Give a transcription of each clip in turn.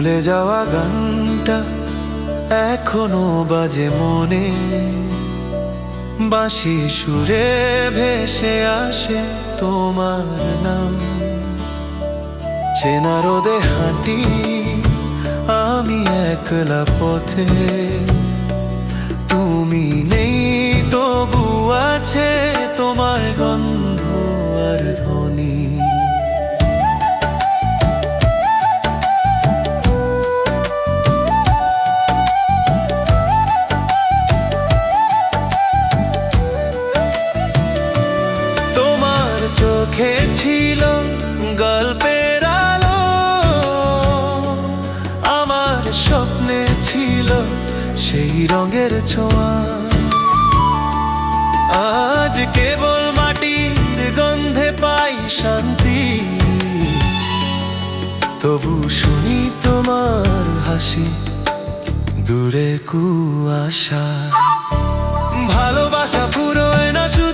ভুলে যাওয়া গানটা এখনও বাজে মনে। বাঁশি সুরে ভেসে আসে তোমার নাম। চেনা রোদে হাঁটি আমি একলা পথে। তুমি নেই ছোঁয়া আজ কেবল মাটির গন্ধে পাই শান্তি। তবু শুনি তোমার হাসি, দূরে কুয়াশা। ভালোবাসা পুরোয় না শুধু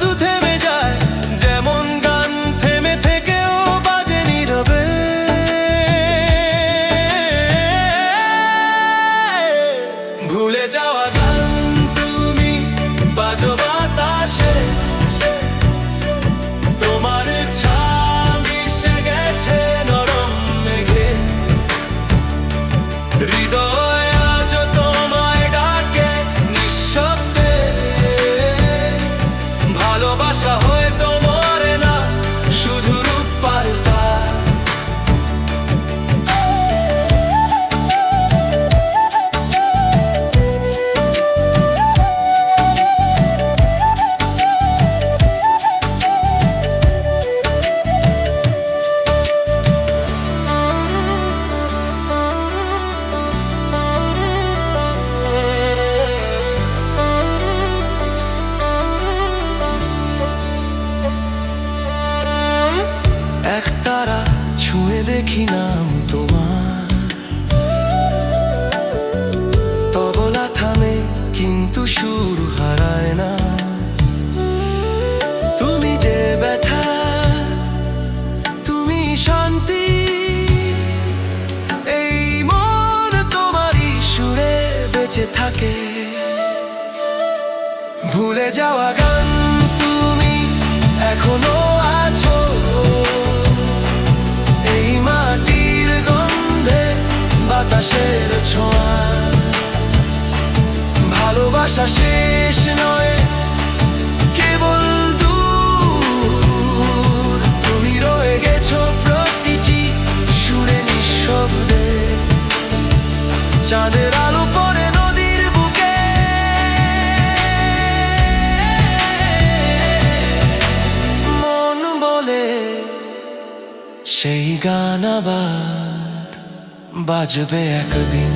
ছুঁয়ে দেখি নাম তোমার। তবলা থামে, কিন্তু সুর হারায় না। তুমি যে ব্যথা, তুমি শান্তি। এই মন তোমারই সুরে বেঁচে থাকে। ভুলে যাওয়া গান তুমি এখনও ভালোবাসা শেষ নয়। কেবল দূর তুমি রয়ে গেছো প্রতিটি সুরে নিঃশব্দে। চাঁদের আলো পড়ে নদীর বুকে। মন বলে সেই গান আবার বাজবে একদিন।